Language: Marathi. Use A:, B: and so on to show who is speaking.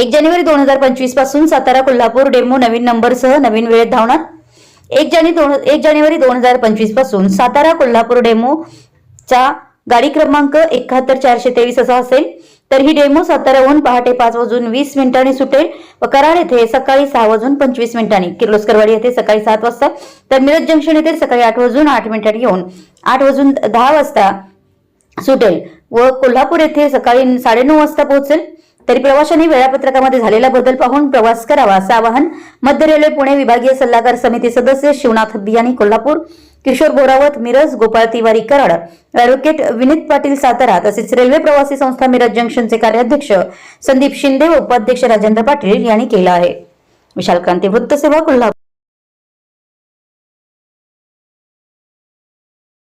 A: एक जानेवारी दोन हजार पंचवीसपासून सातारा कोल्हापूर डेमो नवीन नंबरसह नवीन वेळेत धावणार. एक जाने दोन एक जानेवारी दोन हजार पंचवीसपासून सातारा कोल्हापूर डेमो चा गाडी क्रमांक एकाहत्तर चारशे तेवीस असा असेल. तर ही डेमो साताऱ्याहून पहाटे पाच वाजून वीस मिनिटांनी सुटेल. व कराड येथे सकाळी सहा वाजून पंचवीस मिनिटांनी किर्लोस्करवाडी येथे सकाळी सात वाजता. तर मिरज जंक्शन येथे सकाळी आठ वाजून आठ मिनिटांनी येऊन आठ वाजून दहा वाजता सुटेल. व कोल्हापूर येथे सकाळी साडेनऊ वाजता पोहोचेल. तरी प्रवाशांनी वेळापत्रकामध्ये झालेला बदल पाहून प्रवास करावा असं आवाहन मध्य रेल्वे पुणे विभागीय सल्लागार समिती सदस्य शिवनाथ बियाणी कोल्हापूर किशोर बोरावत मिरज गोपाळ तिवारी कराड अॅडव्होकेट विनीत पाटील सातारा तसेच रेल्वे प्रवासी संस्था मिरज जंक्शनचे कार्याध्यक्ष संदीप शिंदे व उपाध्यक्ष राजेंद्र पाटील यांनी केलं आहे. विशाल क्रांती वृत्तसेवा कोल्हापूर.